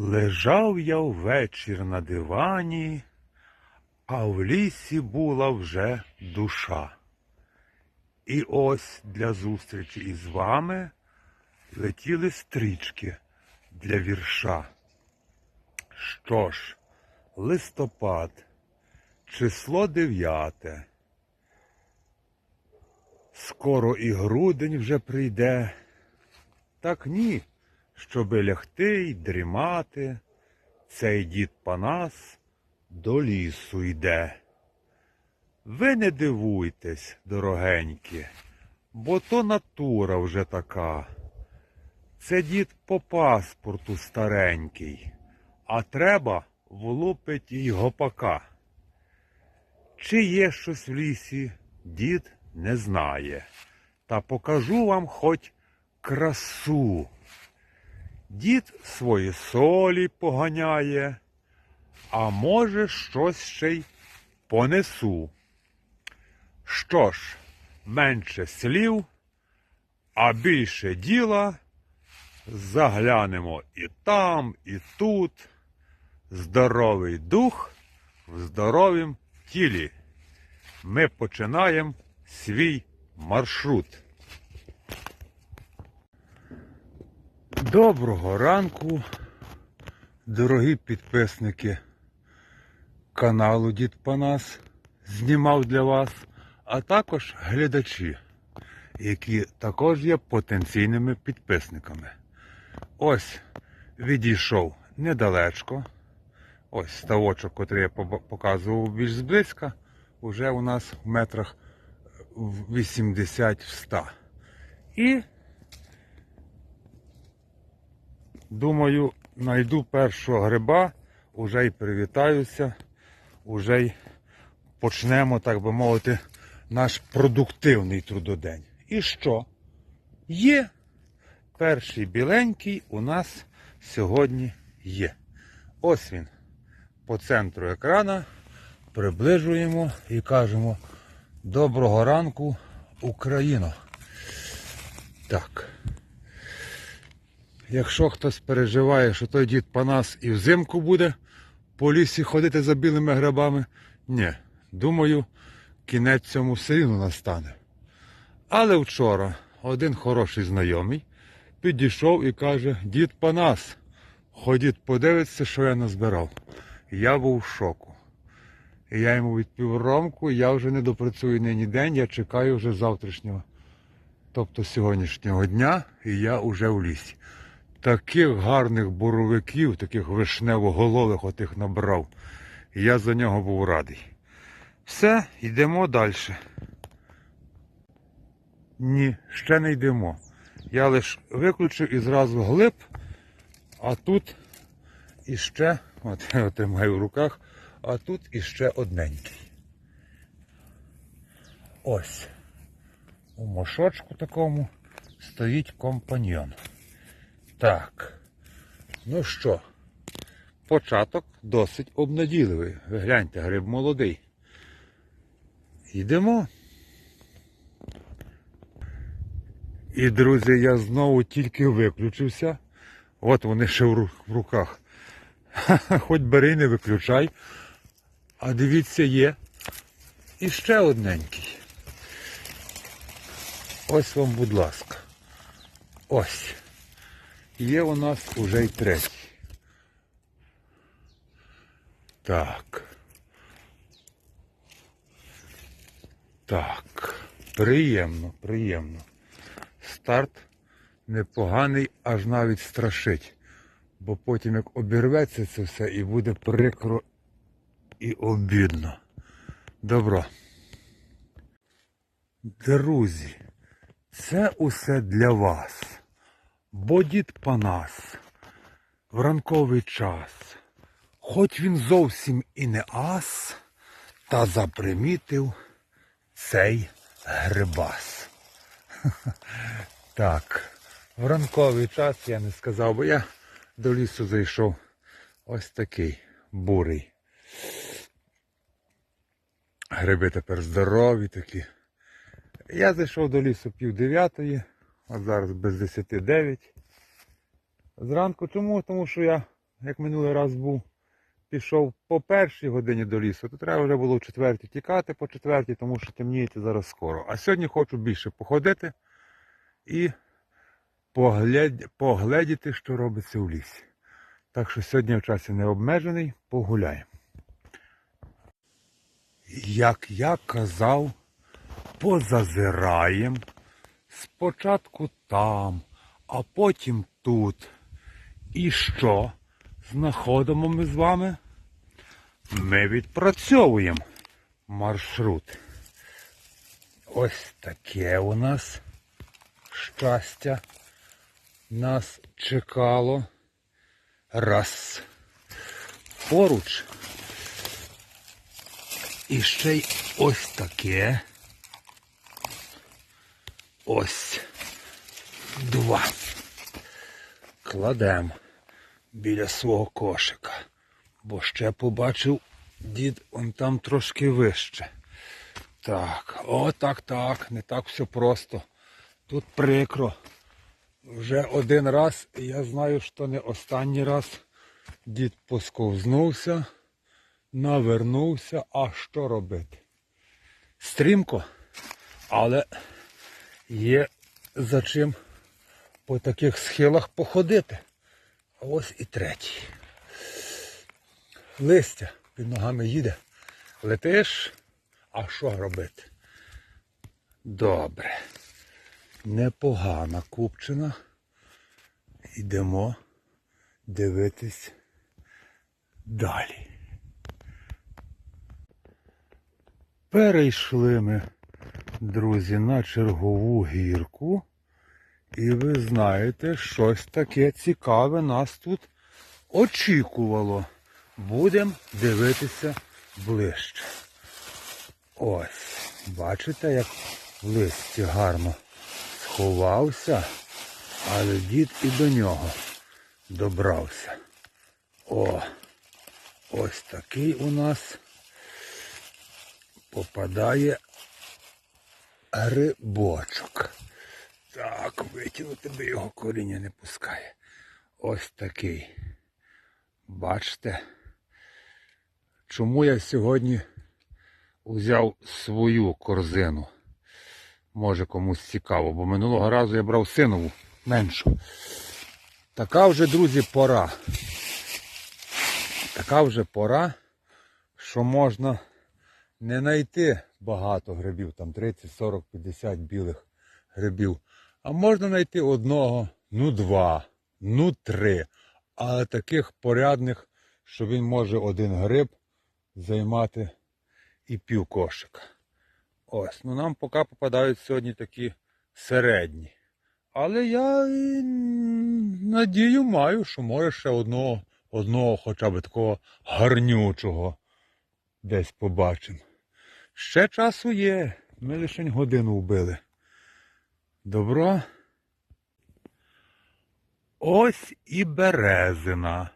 Лежав я ввечір на дивані, а в лісі була вже душа. І ось для зустрічі із вами летіли стрічки для вірша. Що ж, листопад, число дев'яте. Скоро і грудень вже прийде. Так ні, щоби лягти й дрімати, цей дід Панас до лісу йде. Ви не дивуйтесь, дорогенькі, бо то натура вже така. Це дід по паспорту старенький, а треба влупить й гопака. Чи є щось в лісі, дід не знає. Та покажу вам хоч красу. Дід свої солі поганяє, а може, щось ще й понесу. Що ж, менше слів, а більше діла. Заглянемо і там, і тут. Здоровий дух в здоровім тілі. Ми починаємо свій маршрут. Доброго ранку, дорогі підписники каналу Дід Панас знімав для вас, а також глядачі, які також є потенційними підписниками. Ось відійшов недалечко. Ось ставочок, котрий я показував більш зблизька, уже у нас в метрах 80 в 100. І думаю, знайду першого гриба, уже й привітаюся, уже й почнемо, так би мовити, наш продуктивний трудодень. І що? Є. Перший біленький у нас сьогодні є. Ось він. По центру екрана приближуємо і кажемо Доброго ранку, Україно. Так. Якщо хтось переживає, що той дід Панас і взимку буде по лісі ходити за білими грибами, ні, думаю, кінець цьому все настане. Але вчора один хороший знайомий підійшов і каже, дід Панас, ходіть подивитися, що я назбирав. Я був в шоку. І я йому відповів Ромку, я вже не допрацюю нині день, я чекаю вже завтрашнього, тобто сьогоднішнього дня, і я вже в лісі. Таких гарних боровиків, таких вишнево-голових отих набрав. Я за нього був радий. Все, йдемо далі. Ні, ще не йдемо. Я лише виключив і зразу глиб, а тут іще, от я тримаю в руках, а тут іще одненький. Ось. У мошочку такому стоїть компаньйон. Так. Ну що, початок досить обнадійливий. Ви гляньте, гриб молодий. Йдемо. І, друзі, я знову тільки виключився. От вони ще в руках. Хоч бери не виключай. А дивіться, є. І ще одненький. Ось вам, будь ласка. Ось. Є у нас уже й третій. Так. Так. Приємно, приємно. Старт непоганий, аж навіть страшить. Бо потім як обірветься це все і буде прикро і обідно. Добро. Друзі, це усе для вас. Бо дід Панас в ранковий час, хоч він зовсім і не ас, та запримітив цей грибас. Так, в ранковий час я не сказав, бо я до лісу зайшов ось такий бурий. Гриби тепер здорові такі. Я зайшов до лісу пів дев'ятої, а зараз без десяти дев'ять. Зранку чому? Тому що я як минулий раз був, пішов по першій годині до лісу, то треба вже було в четвертій тікати по четвертій, тому що темніється зараз скоро. А сьогодні хочу більше походити і погледіти, що робиться у лісі. Так що сьогодні в часі не обмежений, погуляємо. Як я казав, позазираєм. Спочатку там, а потім тут. І що? Знаходимо ми з вами? Ми відпрацьовуємо маршрут. Ось таке у нас щастя нас чекало. Раз. Поруч. І ще й ось таке. Ось. Два. Кладемо біля свого кошика. Бо ще побачив дід он там трошки вище. Так, о, так, так, не так все просто. Тут прикро. Вже один раз, і я знаю, що не останній раз дід посковзнувся, навернувся, а що робити? Стрімко, але є за чим по таких схилах походити. А ось і третій. Листя під ногами їде. Летиш, а що робити? Добре. Непогана купчина. Йдемо дивитись далі. Перейшли ми, друзі, на чергову гірку. І ви знаєте, щось таке цікаве нас тут очікувало. Будемо дивитися ближче. Ось, бачите, як в листі гарно сховався, але дід і до нього добрався. О, ось такий у нас попадає грибочок. Так, витягнути би його коріння не пускає. Ось такий. Бачите? Чому я сьогодні взяв свою корзину? Може комусь цікаво, бо минулого разу я брав синову меншу. Така вже, друзі, пора. Така вже пора, що можна не знайти багато грибів, там 30, 40, 50 білих грибів. А можна знайти одного, ну два, ну три. Але таких порядних, що він може один гриб займати і пів кошика. Ось, ну нам поки попадають сьогодні такі середні. Але я надію маю, що може ще одного, одного хоча б такого гарнючого десь побачимо. Ще часу є. Ми лише годину вбили. Добро. Ось і березина.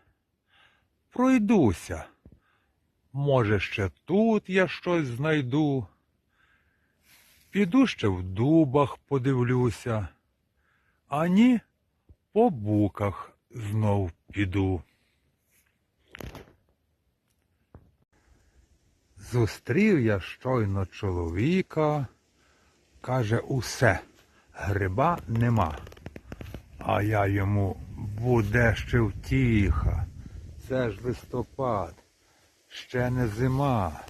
Пройдуся. Може, ще тут я щось знайду. Піду ще в дубах подивлюся. А ні, по буках знов піду. Зустрів я щойно чоловіка, каже, усе, гриба нема. А я йому буде ще втіха. Це ж листопад, ще не зима.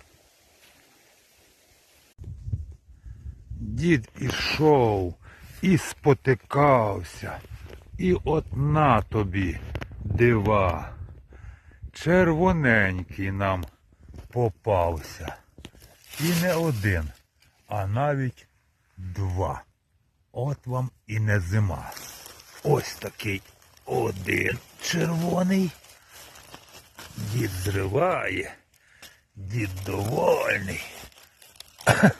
Дід ішов і спотикався, і от на тобі дива. Червоненький нам попався. І не один, а навіть два. От вам і не зима. Ось такий один червоний. Дід зриває, дід довольний.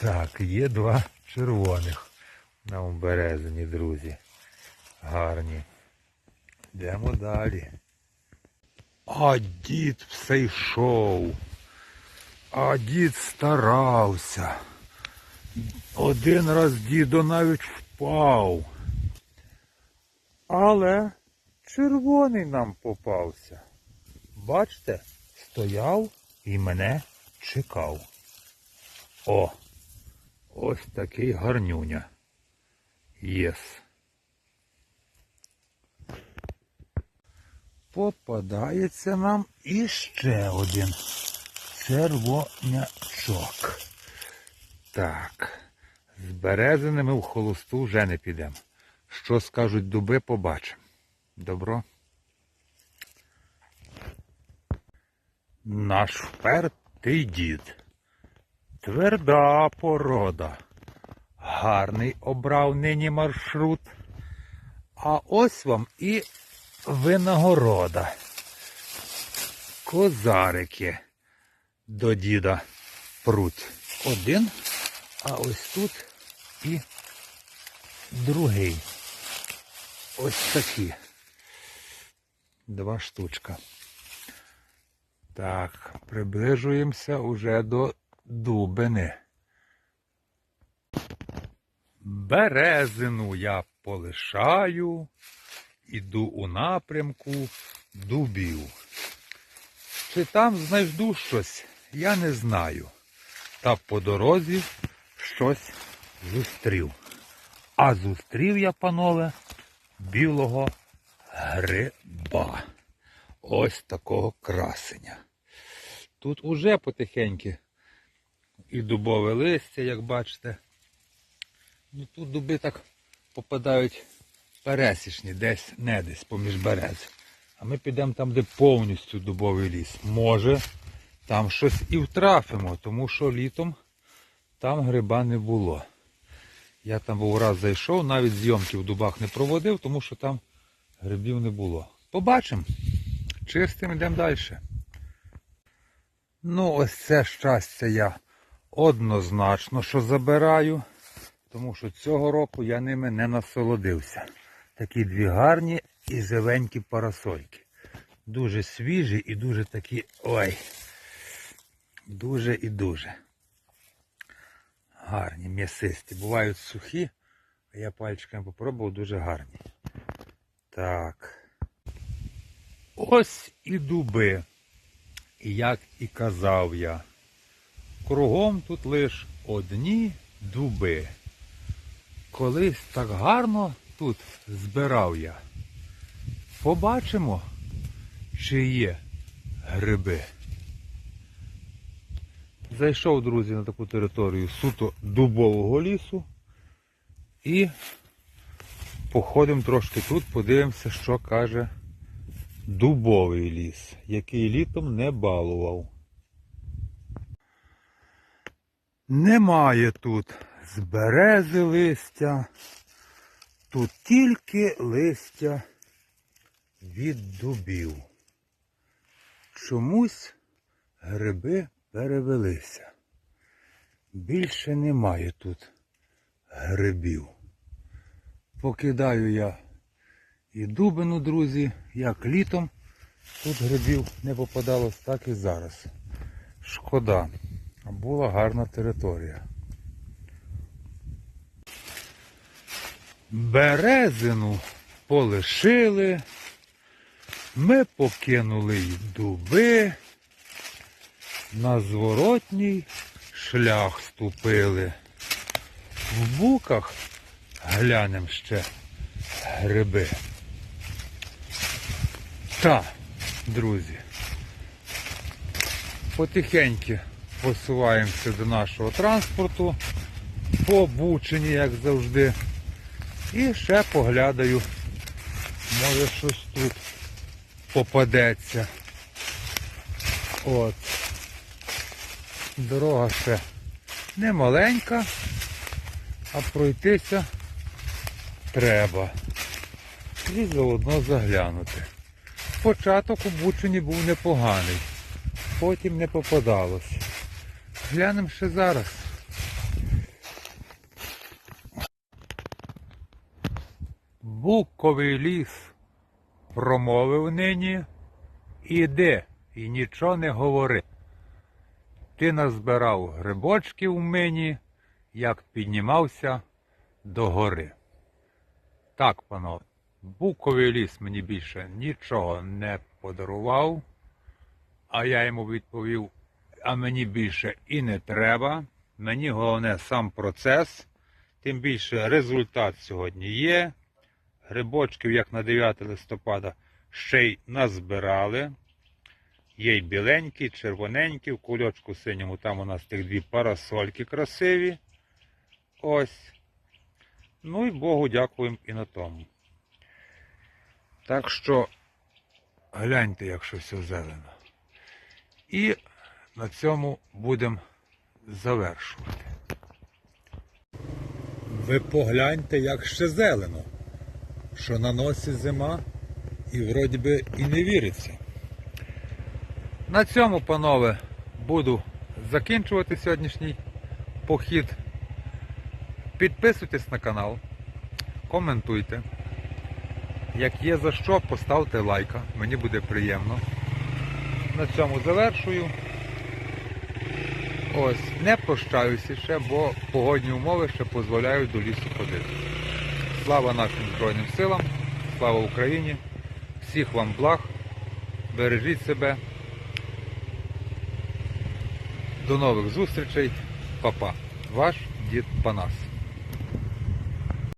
Так, є два червоних на березині, друзі. Гарні. Йдемо далі. А дід все йшов. А дід старався. Один раз дідо навіть впав. Але червоний нам попався. Бачите, стояв і мене чекав. О, ось такий гарнюня. Єс. Попадається нам іще один червонячок. Так, з березинами в холосту вже не підемо. Що скажуть дуби, побачимо. Добро. Наш впертий дід. Тверда порода. Гарний обрав нині маршрут. А ось вам і винагорода. Козарики до діда пруть. Один, а ось тут і другий. Ось такі. Два штучка. Так, приближуємося уже до дубини. Березину я полишаю, іду у напрямку дубів. Чи там знайду щось, я не знаю. Та по дорозі щось зустрів. А зустрів я, панове, білого гриба. Ось такого красення. Тут уже потихеньки і дубове листя, як бачите. Ну тут дуби так попадають пересічні, десь не десь поміж берез. А ми підемо там, де повністю дубовий ліс. Може, там щось і втрафимо, тому що літом там гриба не було. Я там був раз зайшов, навіть зйомки в дубах не проводив, тому що там грибів не було. Побачимо. Чистим йдемо далі. Ну, ось це щастя я однозначно що забираю, тому що цього року я ними не насолодився. Такі дві гарні і живенькі парасольки. Дуже свіжі і дуже такі. Ой. Дуже і дуже. Гарні, м'ясисті. Бувають сухі, а я пальчиками попробував дуже гарні. Так. Ось і дуби. І як і казав я, кругом тут лиш одні дуби. Колись так гарно тут збирав я. Побачимо, чи є гриби. Зайшов, друзі, на таку територію суто дубового лісу і походимо трошки тут, подивимося, що каже дубовий ліс, який літом не балував. Немає тут з берези листя, тут тільки листя від дубів. Чомусь гриби перевелися. Більше немає тут грибів. Покидаю я і дубину, друзі, як літом. Тут грибів не попадалось, так і зараз. Шкода. Була гарна територія. Березину полишили. Ми покинули й дуби. На зворотній шлях ступили. В буках глянем ще гриби. Та, друзі, потихеньки посуваємося до нашого транспорту, побучені, як завжди. І ще поглядаю, може щось тут попадеться. От. Дорога ще не маленька, а пройтися треба. І заодно заглянути. Початок у Бучині був непоганий, потім не попадалось. Глянемо ще зараз. Буковий ліс промовив нині. Іди і нічого не говори. Ти назбирав грибочків в мені, як піднімався до гори. Так, панове, Буковий ліс мені більше нічого не подарував, а я йому відповів, а мені більше і не треба. Мені головне сам процес, тим більше результат сьогодні є. Грибочків, як на 9 листопада, ще й назбирали. Є й біленькі, червоненькі, в кульочку синьому там у нас тих дві парасольки красиві. Ось. Ну і Богу дякуємо і на тому. Так що гляньте, як що все зелено. І на цьому будемо завершувати. Ви погляньте, як ще зелено, що на носі зима і вроді би і не віриться. На цьому, панове, буду закінчувати сьогоднішній похід. Підписуйтесь на канал, коментуйте. Як є за що, поставте лайка, мені буде приємно. На цьому завершую. Ось, не прощаюся ще, бо погодні умови ще дозволяють до лісу ходити. Слава нашим Збройним силам, слава Україні, всіх вам благ, бережіть себе. До нових зустрічей, Па-па. Ваш дід Панас.